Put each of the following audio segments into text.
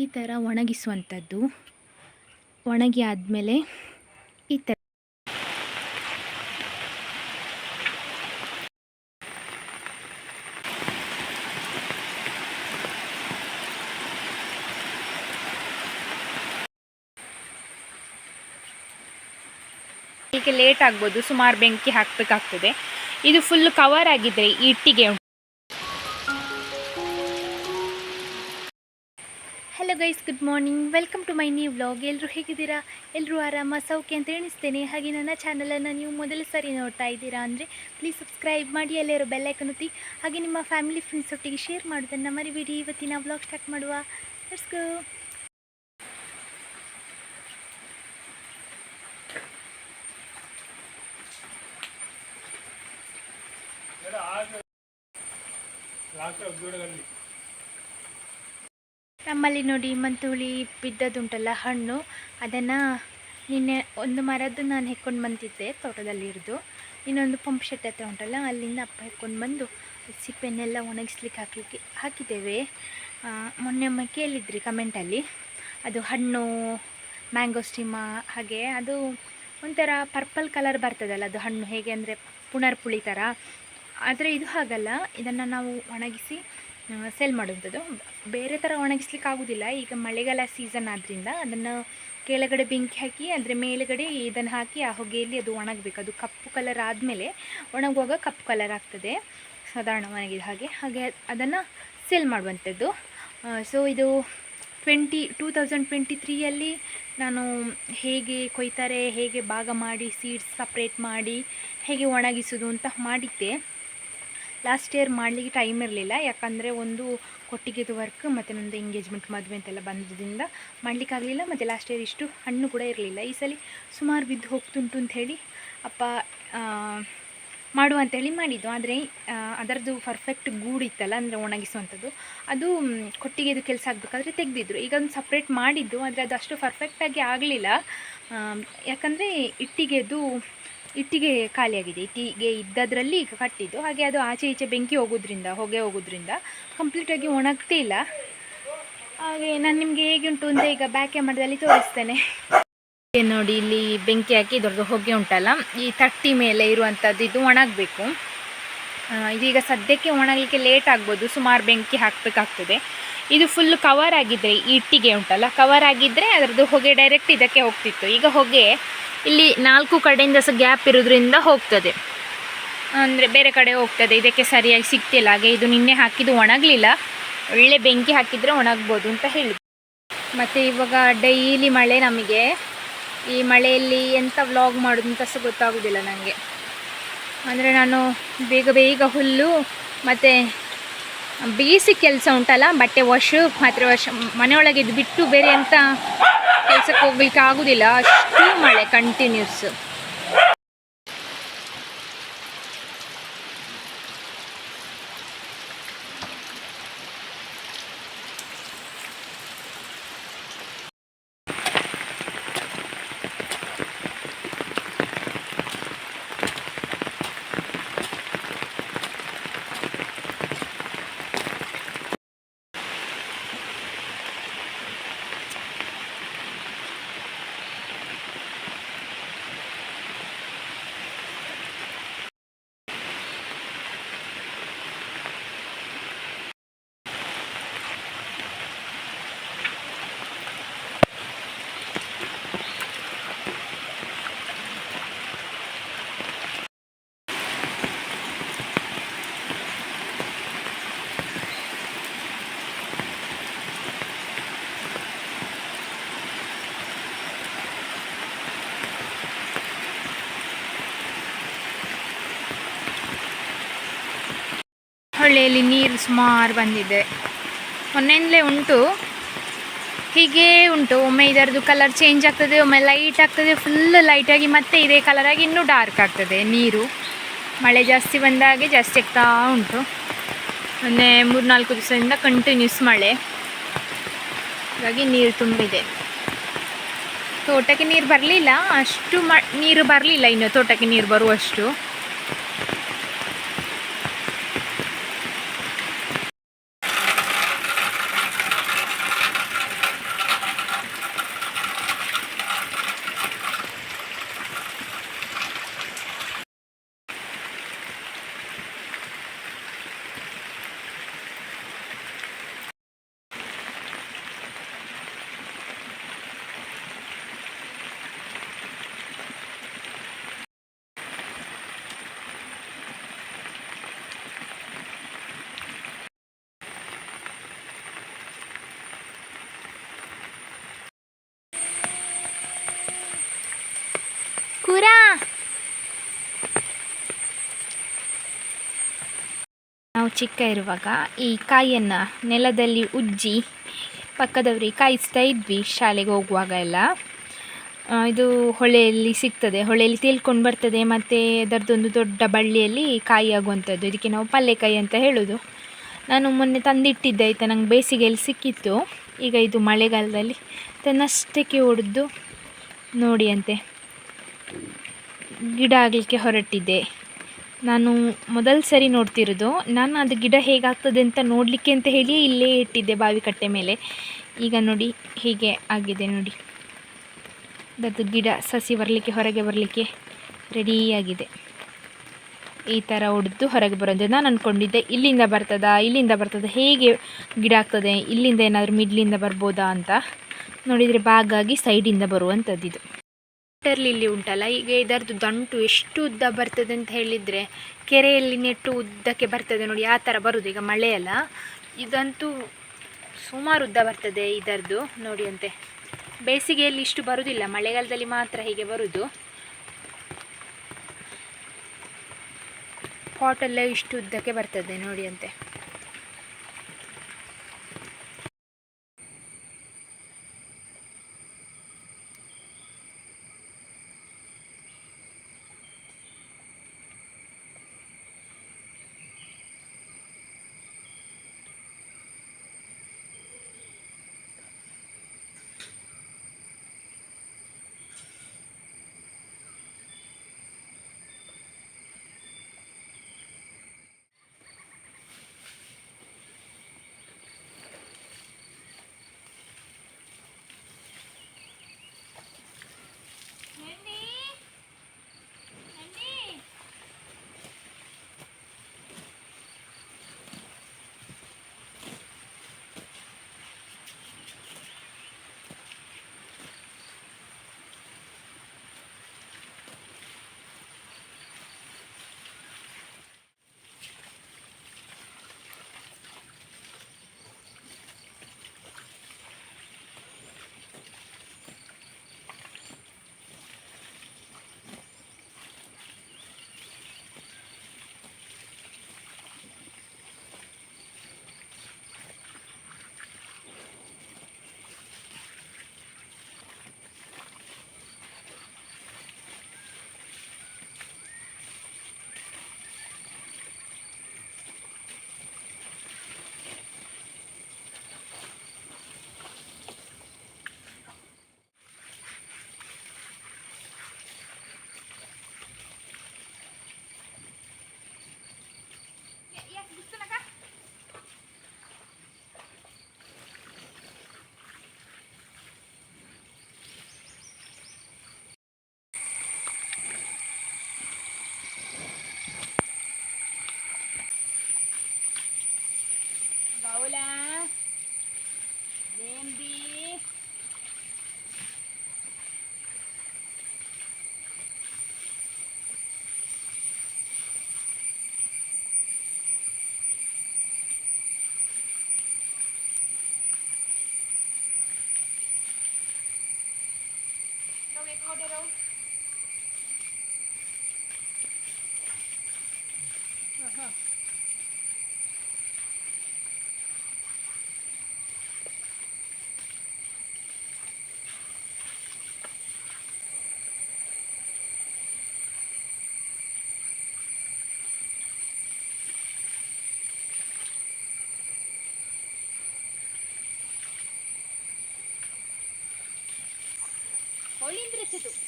ಈ ಥರ ಒಣಗಿಸುವಂಥದ್ದು. ಒಣಗಿ ಆದಮೇಲೆ ಈ ಥರ ಲೇಟ್ ಆಗ್ಬೋದು, ಸುಮಾರು ಬೆಂಕಿ ಹಾಕಬೇಕಾಗ್ತದೆ. ಇದು ಫುಲ್ ಕವರ್ ಆಗಿದ್ರೆ ಇಟ್ಟಿಗೆ morning welcome to my new vlog ಎಲ್ಲರೂ ಹೇಗಿದ್ದೀರಾ? ಎಲ್ಲರೂ ಆರಾಮ? ಸೌಖ್ಯ ಅಂತ ಎಣಿಸ್ತೇನೆ. ಹಾಗೆ ನನ್ನ ಚಾನಲನ್ನು ನೀವು ಮೊದಲ ಸಾರಿ ನೋಡ್ತಾ ಇದ್ದೀರಾ ಅಂದರೆ ಪ್ಲೀಸ್ ಸಬ್ಸ್ಕ್ರೈಬ್ ಮಾಡಿ, ಅಲ್ಲಿರೋ ಬೆಲ್ಲೈಕನ್ ಒತ್ತಿ. ಹಾಗೆ ನಿಮ್ಮ ಫ್ಯಾಮಿಲಿ ಫ್ರೆಂಡ್ಸ್ ಒಟ್ಟಿಗೆ ಶೇರ್ ಮಾಡೋದನ್ನು ಮರಿಬೇಡಿ. ಇವತ್ತಿನ ವ್ಲಾಗ್ ಸ್ಟಾರ್ಟ್ ಮಾಡುವ. ಗೋ ನಮ್ಮಲ್ಲಿ ನೋಡಿ ಮಂತುಳಿ ಬಿದ್ದದುಂಟಲ್ಲ ಹಣ್ಣು, ಅದನ್ನು ನಿನ್ನೆ ಒಂದು ಮರದ್ದು ನಾನು ಹೆಕ್ಕೊಂಡು ಬಂದಿದ್ದೆ ತೋಟದಲ್ಲಿ ಹಿಡಿದು ಇನ್ನೊಂದು ಪಂಪ್ ಶೆಟ್ ಹತ್ರ ಉಂಟಲ್ಲ, ಅಲ್ಲಿಂದ ಅಪ್ಪ ಹೆಕ್ಕೊಂಡು ಬಂದು ಸಿಪ್ಪೆನೆಲ್ಲ ಒಣಗಿಸ್ಲಿಕ್ಕೆ ಹಾಕಲಿಕ್ಕೆ ಹಾಕಿದ್ದೇವೆ. ಮೊನ್ನೆ ಒಮ್ಮೆ ಕೇಳಿದ್ರಿ ಕಮೆಂಟಲ್ಲಿ ಅದು ಹಣ್ಣು ಮ್ಯಾಂಗೋ ಸ್ಟೀಮ ಹಾಗೆ ಅದು ಒಂಥರ ಪರ್ಪಲ್ ಕಲರ್ ಬರ್ತದಲ್ಲ, ಅದು ಹಣ್ಣು ಹೇಗೆ ಅಂದರೆ ಪುನರ್ಪುಳಿ ಥರ ಆದರೆ ಇದು ಹಾಗಲ್ಲ, ಇದನ್ನು ನಾವು ಒಣಗಿಸಿ ಸೆಲ್ ಮಾಡುವಂಥದ್ದು. ಬೇರೆ ಥರ ಒಣಗಿಸ್ಲಿಕ್ಕೆ ಆಗೋದಿಲ್ಲ ಈಗ ಮಳೆಗಾಲ ಸೀಸನ್ ಆದ್ದರಿಂದ ಅದನ್ನು ಕೆಳಗಡೆ ಬೆಂಕಿ ಹಾಕಿ, ಅದರ ಮೇಲುಗಡೆ ಇದನ್ನು ಹಾಕಿ, ಆ ಹೊಗೆಯಲ್ಲಿ ಅದು ಒಣಗಬೇಕು. ಅದು ಕಪ್ಪು ಕಲರ್ ಆದಮೇಲೆ ಒಣಗುವಾಗ ಕಪ್ಪು ಕಲರ್ ಆಗ್ತದೆ. ಸಾಧಾರಣ ಒಣಗಿದ ಹಾಗೆ. ಹಾಗೆ ಅದನ್ನು ಸೆಲ್ ಮಾಡುವಂಥದ್ದು. ಸೊ ಇದು ಟ್ವೆಂಟಿ ಟೂ ತೌಸಂಡ್ ಟ್ವೆಂಟಿ ತ್ರೀಯಲ್ಲಿ ನಾನು ಹೇಗೆ ಕೊಯ್ತಾರೆ, ಹೇಗೆ ಭಾಗ ಮಾಡಿ ಸೀಡ್ಸ್ ಸಪ್ರೇಟ್ ಮಾಡಿ, ಹೇಗೆ ಒಣಗಿಸೋದು ಅಂತ ಮಾಡಿದ್ದೆ. ಲಾಸ್ಟ್ ಇಯರ್ ಮಾಡಲಿಕ್ಕೆ ಟೈಮ್ ಇರಲಿಲ್ಲ. ಯಾಕಂದರೆ ಒಂದು ಕೊಟ್ಟಿಗೆದು ವರ್ಕ್ ಮತ್ತು ನನ್ನದು ಎಂಗೇಜ್ಮೆಂಟ್ ಮದುವೆ ಅಂತೆಲ್ಲ ಬಂದಿದ್ದರಿಂದ ಮಾಡಲಿಕ್ಕಾಗಲಿಲ್ಲ ಮತ್ತು ಲಾಸ್ಟ್ ಇಯರ್ ಇಷ್ಟು ಹಣ್ಣು ಕೂಡ ಇರಲಿಲ್ಲ. ಈ ಸಲ ಸುಮಾರು ಬಿದ್ದು ಹೋಗ್ತುಂಟು ಅಂತ ಅಪ್ಪ ಮಾಡು ಅಂತೇಳಿ ಮಾಡಿದ್ದು. ಆದರೆ ಅದರದ್ದು ಪರ್ಫೆಕ್ಟ್ ಗೂಡು ಇತ್ತಲ್ಲ, ಅಂದರೆ ಒಣಗಿಸುವಂಥದ್ದು ಅದು ಕೊಟ್ಟಿಗೆದು ಕೆಲಸ ಆಗಬೇಕಾದ್ರೆ ತೆಗೆದಿದ್ರು. ಈಗ ಒಂದು ಸಪ್ರೇಟ್ ಮಾಡಿದ್ದು, ಆದರೆ ಅದು ಅಷ್ಟು ಪರ್ಫೆಕ್ಟಾಗಿ ಆಗಲಿಲ್ಲ. ಯಾಕಂದರೆ ಇಟ್ಟಿಗೆದು ಇಟ್ಟಿಗೆ ಖಾಲಿಯಾಗಿದೆ. ಇಟ್ಟಿಗೆ ಇದ್ದದ್ರಲ್ಲಿ ಈಗ ಕಟ್ಟಿದ್ದು. ಹಾಗೆ ಅದು ಆಚೆ ಈಚೆ ಬೆಂಕಿ ಹೋಗೋದ್ರಿಂದ, ಹೊಗೆ ಹೋಗೋದ್ರಿಂದ ಕಂಪ್ಲೀಟಾಗಿ ಒಣಗ್ತೇ ಇಲ್ಲ. ಹಾಗೆ ನಾನು ನಿಮಗೆ ಹೇಗೆ ಉಂಟು ಅಂತ ಈಗ ಬ್ಯಾಕ್ ಕ್ಯಾಮರದಲ್ಲಿ ತೋರಿಸ್ತೇನೆ. ನೋಡಿ ಇಲ್ಲಿ ಬೆಂಕಿ ಹಾಕಿ ಇದ್ರದ್ದು ಹೊಗೆ ಉಂಟಲ್ಲ. ಈ ತಟ್ಟಿ ಮೇಲೆ ಇರುವಂಥದ್ದು ಇದು ಒಣಗಬೇಕು. ಇದೀಗ ಸದ್ಯಕ್ಕೆ ಒಣಗಲಿಕ್ಕೆ ಲೇಟ್ ಆಗ್ಬೋದು, ಸುಮಾರು ಬೆಂಕಿ ಹಾಕಬೇಕಾಗ್ತದೆ. ಇದು ಫುಲ್ ಕವರ್ ಆಗಿದ್ದರೆ ಈ ಇಟ್ಟಿಗೆ ಉಂಟಲ್ಲ ಕವರ್ ಆಗಿದ್ದರೆ ಅದರದ್ದು ಹೊಗೆ ಡೈರೆಕ್ಟ್ ಇದಕ್ಕೆ ಹೋಗ್ತಿತ್ತು. ಈಗ ಹೊಗೆ ಇಲ್ಲಿ ನಾಲ್ಕು ಕಡೆಯಿಂದ ಸಹ ಗ್ಯಾಪ್ ಇರೋದ್ರಿಂದ ಹೋಗ್ತದೆ. ಅಂದರೆ ಬೇರೆ ಕಡೆ ಹೋಗ್ತದೆ, ಇದಕ್ಕೆ ಸರಿಯಾಗಿ ಸಿಗ್ತಿಲ್ಲ. ಹಾಗೆ ಇದು ನಿನ್ನೆ ಹಾಕಿದ್ದು ಒಣಗಲಿಲ್ಲ, ಒಳ್ಳೆ ಬೆಂಕಿ ಹಾಕಿದರೆ ಒಣಗ್ಬೋದು ಅಂತ ಹೇಳಿ ಮತ್ತು ಇವಾಗ ಡೈಲಿ ಮಳೆ ನಮಗೆ. ಈ ಮಳೆಯಲ್ಲಿ ಎಂಥ ವ್ಲಾಗ್ ಮಾಡೋದು ಅಂತ ಸಹ ಗೊತ್ತಾಗೋದಿಲ್ಲ ನನಗೆ ಅಂದರೆ ನಾನು ಬೇಗ ಬೇಗ ಹುಲ್ಲು ಮತ್ತು ಬೇಸಿ ಕೆಲಸ ಉಂಟಲ್ಲ, ಬಟ್ಟೆ ವಾಶ್ ಮಾತ್ರ ವಾಶ್ ಮನೆಯೊಳಗೆ ಇದು ಬಿಟ್ಟು ಬೇರೆ ಎಂಥ ಕೆಲಸಕ್ಕೆ ಹೋಗ್ಲಿಕ್ಕೆ ಆಗೋದಿಲ್ಲ. ಅಷ್ಟು ಮಳೆ ಕಂಟಿನ್ಯೂಸ್ ಹೊಳೆಯಲ್ಲಿ ನೀರು ಸುಮಾರು ಬಂದಿದೆ. ಮೊನ್ನೆಯಿಂದಲೇ ಉಂಟು. ಹೀಗೆ ಉಂಟು. ಒಮ್ಮೆ ಇದರದ್ದು ಕಲರ್ ಚೇಂಜ್ ಆಗ್ತದೆ, ಒಮ್ಮೆ ಲೈಟ್ ಆಗ್ತದೆ ಫುಲ್ ಲೈಟಾಗಿ ಮತ್ತೆ ಇದೇ ಕಲರಾಗಿ ಇನ್ನೂ ಡಾರ್ಕ್ ಆಗ್ತದೆ ನೀರು. ಮಳೆ ಜಾಸ್ತಿ ಬಂದಾಗೆ ಜಾಸ್ತಿ ಆಗ್ತಾ ಉಂಟು. ಮೊನ್ನೆ ಮೂರು ನಾಲ್ಕು ದಿವಸದಿಂದ ಕಂಟಿನ್ಯೂಸ್ ಮಳೆ. ಹಾಗಾಗಿ ನೀರು ತುಂಬಿದೆ. ತೋಟಕ್ಕೆ ನೀರು ಬರಲಿಲ್ಲ. ಅಷ್ಟು ಮ, ನೀರು ಬರಲಿಲ್ಲ ಇನ್ನು ತೋಟಕ್ಕೆ ನೀರು ಬರುವಷ್ಟು. ಕೂರ ನಾವು ಚಿಕ್ಕ ಇರುವಾಗ ಈ ಕಾಯಿಯನ್ನು ನೆಲದಲ್ಲಿ ಉಜ್ಜಿ ಪಕ್ಕದವರಿಗೆ ಕಾಯಿಸ್ತಾ ಇದ್ವಿ ಶಾಲೆಗೆ ಹೋಗುವಾಗ ಎಲ್ಲ. ಇದು ಹೊಳೆಯಲ್ಲಿ ಸಿಗ್ತದೆ. ಹೊಳೆಯಲ್ಲಿ ತೇಲ್ಕೊಂಡು ಬರ್ತದೆ. ಮತ್ತು ಅದರದ್ದೊಂದು ದೊಡ್ಡ ಬಳ್ಳಿಯಲ್ಲಿ ಕಾಯಿ ಆಗುವಂಥದ್ದು. ಇದಕ್ಕೆ ನಾವು ಪಲ್ಲೆಕಾಯಿ ಅಂತ ಹೇಳೋದು. ನಾನು ಮೊನ್ನೆ ತಂದಿಟ್ಟಿದ್ದೆ, ಆಯಿತಾ? ನಂಗೆ ಬೇಸಿಗೆಯಲ್ಲಿ ಸಿಕ್ಕಿತ್ತು. ಈಗ ಇದು ಮಳೆಗಾಲದಲ್ಲಿ ತನ್ನಷ್ಟಕ್ಕೆ ಹೊಡೆದು ನೋಡಿ ಅಂತೆ. ಗಿಡ ಆಗಲಿಕ್ಕೆ ಹೊರಟಿದೆ ನಾನು ಮೊದಲ ಸರಿ ನೋಡ್ತಿರೋದು, ನಾನು ಅದು ಗಿಡ ಹೇಗಾಗ್ತದೆ ಅಂತ ನೋಡಲಿಕ್ಕೆ ಅಂತ ಹೇಳಿ ಇಲ್ಲೇ ಇಟ್ಟಿದ್ದೆ ಬಾವಿ ಕಟ್ಟೆ ಮೇಲೆ. ಈಗ ನೋಡಿ ಹೀಗೆ ಆಗಿದೆ ನೋಡಿ. ಅದು ಗಿಡ ಸಸಿ ಬರಲಿಕ್ಕೆ, ಹೊರಗೆ ಬರಲಿಕ್ಕೆ ರೆಡಿಯಾಗಿದೆ ಈ ಥರ ಹೊಡೆದು ಹೊರಗೆ ಬರೋದು ನಾನು ಅಂದ್ಕೊಂಡಿದ್ದೆ ಇಲ್ಲಿಂದ ಬರ್ತದಾ, ಇಲ್ಲಿಂದ ಬರ್ತದ, ಹೇಗೆ ಗಿಡ ಆಗ್ತದೆ, ಇಲ್ಲಿಂದ ಏನಾದರೂ ಮಿಡ್ಲಿಂದ ಬರ್ಬೋದಾ ಅಂತ ನೋಡಿದರೆ ಬಾಗಾಗಿ ಸೈಡಿಂದ ಇದು ವಾಟರ್ ಲಿಲ್ಲಿ ಉಂಟಲ್ಲ, ಈಗ ಇದರದ್ದು ದಂಟು ಎಷ್ಟು ಉದ್ದ ಬರ್ತದೆ ಅಂತ ಹೇಳಿದರೆ ಕೆರೆಯಲ್ಲಿ ನೆಟ್ಟು ಉದ್ದಕ್ಕೆ ಬರ್ತದೆ ನೋಡಿ, ಆ ಥರ ಬರುದು ಈಗ ಮಳೆಯಲ್ಲ ಇದಂತೂ ಸುಮಾರು ಉದ್ದ ಬರ್ತದೆ ಇದರದ್ದು ನೋಡಿ ಅಂತೆ. ಬೇಸಿಗೆಯಲ್ಲಿ ಇಷ್ಟು ಬರುವುದಿಲ್ಲ ಮಳೆಗಾಲದಲ್ಲಿ ಮಾತ್ರ ಹೀಗೆ ಬರುವುದು ಪಾಟೆಲ್ಲ ಇಷ್ಟು ಉದ್ದಕ್ಕೆ ಬರ್ತದೆ ನೋಡಿ ಅಂತೆ. Take order out. बाबांनी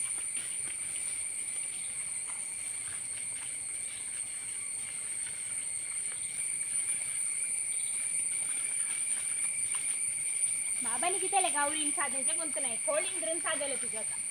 बाबाने किती गावळीन साधायचं कोणतं नाही खोल इंग्रन साधायला तुझ्या आता.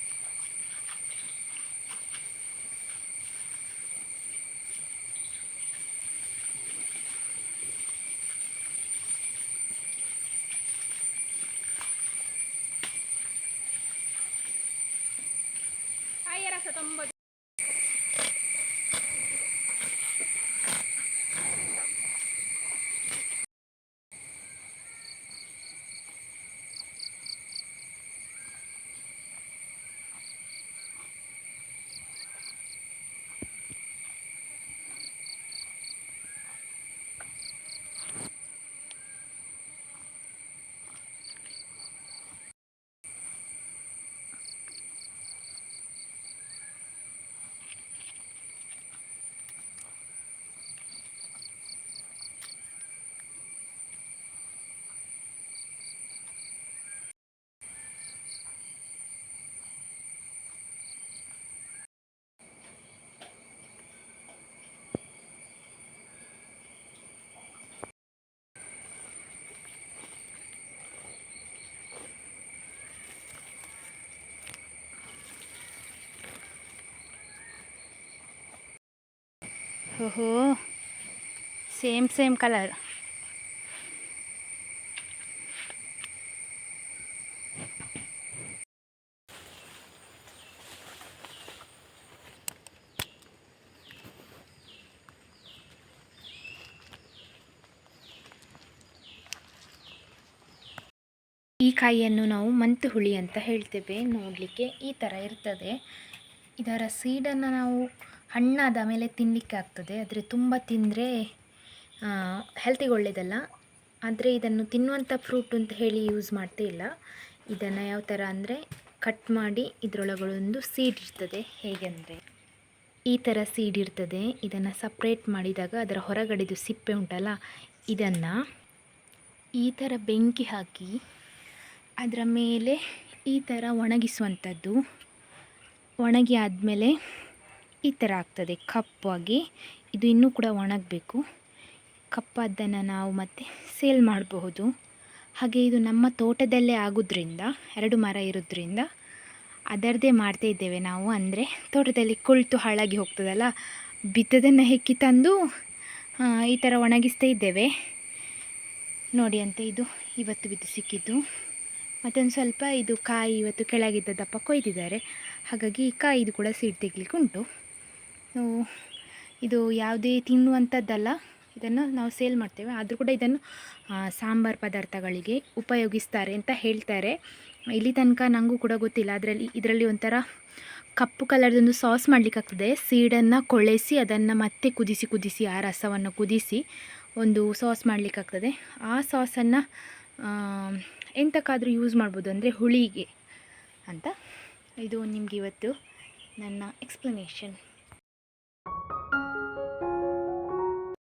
ಓಹೋ. ಸೇಮ್ ಸೇಮ್ ಕಲರ್ ಈ ಕಾಯಿಯನ್ನು ನಾವು ಮಂತು ಹುಳಿ ಅಂತ ಹೇಳ್ತೇವೆ. ನೋಡಲಿಕ್ಕೆ ಈ ಥರ ಇರ್ತದೆ. ಇದರ ಸೀಡನ್ನು ನಾವು ಹಣ್ಣಾದ ಮೇಲೆ ತಿನ್ನಲಿಕ್ಕೆ ಆಗ್ತದೆ. ಆದರೆ ತುಂಬ ತಿಂದರೆ ಹೆಲ್ತಿಗೆ ಒಳ್ಳೆಯದಲ್ಲ ಆದರೆ ಇದನ್ನು ತಿನ್ನುವಂಥ ಫ್ರೂಟ್ ಅಂತ ಹೇಳಿ ಯೂಸ್ ಮಾಡ್ತೇ ಇಲ್ಲ. ಇದನ್ನು ಯಾವ ಥರ ಅಂದರೆ ಕಟ್ ಮಾಡಿ ಇದರೊಳಗೊಂದು ಸೀಡ್ ಇರ್ತದೆ. ಹೇಗೆಂದರೆ ಈ ಥರ ಸೀಡ್ ಇರ್ತದೆ. ಇದನ್ನು ಸಪ್ರೇಟ್ ಮಾಡಿದಾಗ ಅದರ ಹೊರಗಡೆದು ಸಿಪ್ಪೆ ಉಂಟಲ್ಲ, ಇದನ್ನು ಈ ಥರ ಬೆಂಕಿ ಹಾಕಿ ಅದರ ಮೇಲೆ ಈ ಥರ ಒಣಗಿಸುವಂಥದ್ದು ಒಣಗಿ ಆದಮೇಲೆ ಈ ಥರ ಆಗ್ತದೆ. ಕಪ್ಪಾಗಿ ಇದು ಇನ್ನೂ ಕೂಡ ಒಣಗಬೇಕು. ಕಪ್ಪಾದ್ದನ್ನು ನಾವು ಮತ್ತೆ ಸೇಲ್ ಮಾಡಬಹುದು. ಹಾಗೆ ಇದು ನಮ್ಮ ತೋಟದಲ್ಲೇ ಆಗೋದ್ರಿಂದ, ಎರಡು ಮರ ಇರೋದ್ರಿಂದ ಅದರದೇ ಮಾಡ್ತಾ ಇದ್ದೇವೆ ನಾವು. ಅಂದರೆ ತೋಟದಲ್ಲಿ ಕುಳಿತು ಹಾಳಾಗಿ ಹೋಗ್ತದಲ್ಲ, ಬಿತ್ತದನ್ನು ಹೆಕ್ಕಿ ತಂದು ಈ ಥರ ಒಣಗಿಸ್ತಾ ಇದ್ದೇವೆ. ನೋಡಿ ಅಂತ ಇದು ಇವತ್ತು ಬಿದ್ದು ಸಿಕ್ಕಿದ್ದು. ಮತ್ತೊಂದು ಸ್ವಲ್ಪ ಇದು ಕಾಯಿ ಇವತ್ತು ಕೆಳಗಿದ್ದ ದಪ್ಪ ಕೊಯ್ದಿದ್ದಾರೆ. ಹಾಗಾಗಿ ಕಾಯಿದು ಕೂಡ ಸೀಡ್ ತೆಗಲಿಕ್ಕೆ ಉಂಟು ಇದು ಯಾವುದೇ ತಿನ್ನುವಂಥದ್ದಲ್ಲ. ಇದನ್ನು ನಾವು ಸೇಲ್ ಮಾಡ್ತೇವೆ. ಆದರೂ ಕೂಡ ಇದನ್ನು ಸಾಂಬಾರು ಪದಾರ್ಥಗಳಿಗೆ ಉಪಯೋಗಿಸ್ತಾರೆ ಅಂತ ಹೇಳ್ತಾರೆ. ಇಲ್ಲಿ ತನಕ ನನಗೂ ಕೂಡ ಗೊತ್ತಿಲ್ಲ. ಅದರಲ್ಲಿ, ಇದರಲ್ಲಿ ಒಂಥರ ಕಪ್ಪು ಕಲರ್ದೊಂದು ಸಾಸ್ ಮಾಡಲಿಕ್ಕಾಗ್ತದೆ. ಸೀಡನ್ನು ಕೊಳೆಸಿ ಅದನ್ನು ಮತ್ತೆ ಕುದಿಸಿ ಕುದಿಸಿ, ಆ ರಸವನ್ನು ಕುದಿಸಿ ಒಂದು ಸಾಸ್ ಮಾಡಲಿಕ್ಕಾಗ್ತದೆ. ಆ ಸಾಸನ್ನು ಎಂತಕ್ಕಾದರೂ ಯೂಸ್ ಮಾಡ್ಬೋದು ಅಂದರೆ ಹುಳಿಗೆ ಅಂತ. ಇದು ನಿಮಗೆ ಇವತ್ತು ನನ್ನ ಎಕ್ಸ್ಪ್ಲನೇಷನ್